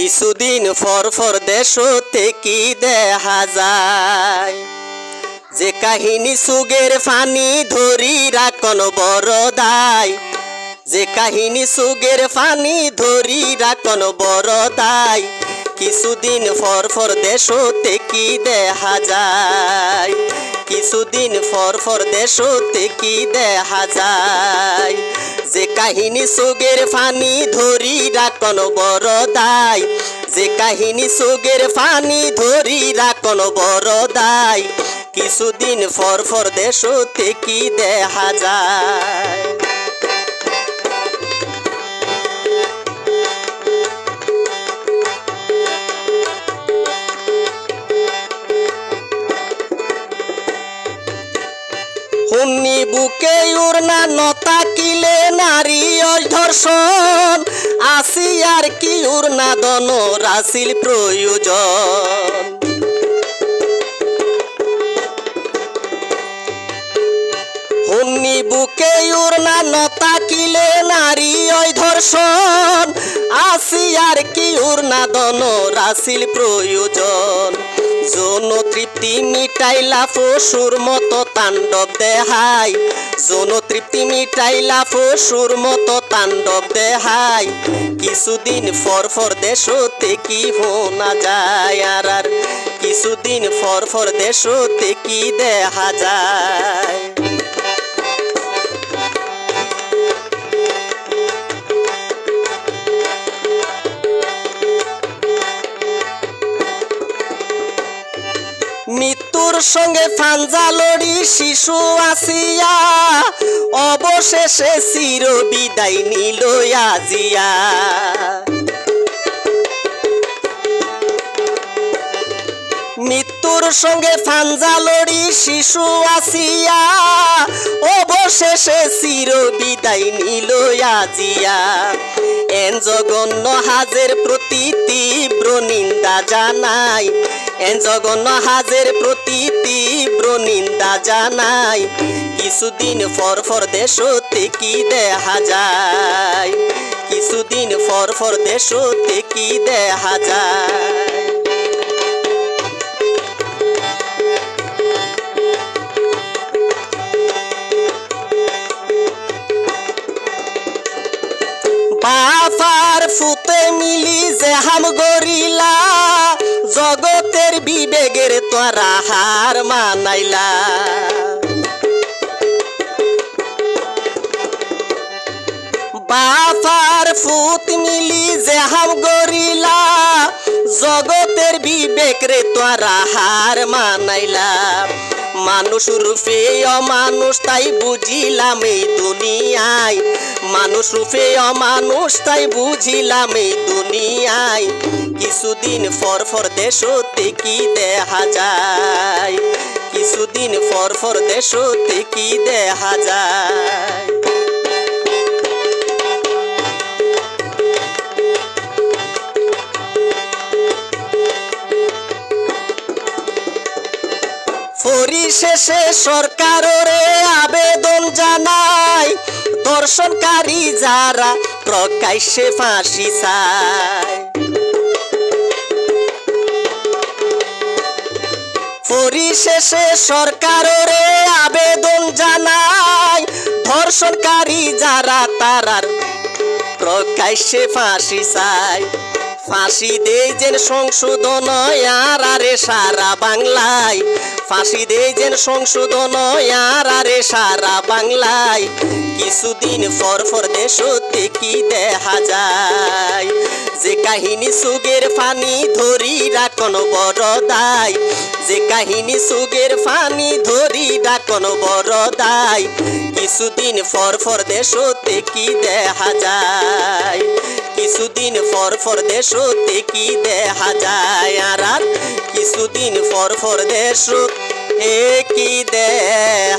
কিছুদিন for for দেশতে কি দেখা যায়? যে কাহিনী সুগের ফানি ধরি রাখন বড় দায় যে কাহিনী সুগের ফানি ধরি রাখন বড় দায় কিছুদিন ফর ফর দেশতে কি দেখা যায়? কিছুদিন ফর ফর দেশতে কি দেখা যায়? যে কাহিনী সুগের ফানি ধরি রাখন বড় দায় যে কাহিনী সুগের ফানি ধরি রাখন বড় দায় কিছুদিন ফর ফর দেশতে কি দেখা যায়? হুন্নি বুকে উড়না নতা কিলে নারী ধর্ষণ। আসি আর কি উড়না দন রাসিল প্রয়োজন। হুন্নি বুকে উড়না নতা কিলে নারী ওই ধর্ষণ। আসি আর কি উড়না দন রাসিল প্রয়োজন। যৌন তৃপ্তি মিটাইলা পশুর মতো তাণ্ডব দেহাই। যৌন তৃপ্তি মিটাইলা পশুর মতো তাণ্ডব দেহাই। কিছুদিন ফর ফর দেশতে কি হোনা যায় আর আর। কিছুদিন ফর ফর দেশতে কি দেখা যায়। মৃত্যুর সঙ্গে ফাঞ্জা লড়ি শিশু আসিয়া। অবশেষে চির বিদায় নিল আজিয়া। মৃত্যুর সঙ্গে ফাঞ্জা লড়ি শিশু আসিয়া। অবশেষে চির বিদায় নিল আজিয়া। এন জগন্ন হাজের প্রতি তীব্র নিন্দা জানাই। এন জগন্ন হাজের প্রতি তীব্র নিন্দা জানাই। কিছুদিন ফর ফর দেশতে কি দেখা যায়? কিছুদিন ফর ফর দেশতে কি দেখা যায়? বাফার ফুতে মিলি যে হাম গরিলা জগতের বিবেগের তোরা হার মানাইলা। বাফার ফুত মিলি যে হাম গরিলা, জগতের বিবেক রে তোরা হার মানাইলা। মানুষ রূপে অমানুষ, তাই বুঝিলাম এই দুনিয়ায়। মানুষ রূপে অমানুষ, তাই বুঝিলাম এই দুনিয়ায়। কিছুদিন ফর ফর দেশতে কি দেখা যায়? কিছুদিন ফর ফর দেশতে কি দেখা যায়? পরিশেষে সরকারে আবেদন জানাই, দর্শনকারী যারা প্রকাশ্যে ফাঁসি চায়। পরিশেষে সরকারে আবেদন জানাই ধর্ষণকারী যারা তারার প্রকাশ্যে ফাঁসি চায়। ফাঁসি দেই যেন সংশোধন আর আরে সারা বাংলায়। ফাঁসি দেই যেন সংশোধন আর আরে সারা বাংলায়। কিছুদিন ফর ফর দেশতে কি দেখা যায়? যে কাহিনী সুগের ফানি ধরি রাখন বড় দায় যে কাহিনী সুগের ফানি ধরি ডাকন বড় দায় কিছুদিন ফর ফর দেশতে কি দেখা যায়? কিছুদিন ফর ফর দেশতে কি দেখা যায়? আর কিছুদিন ফর ফর দেশ কি দেখা যায়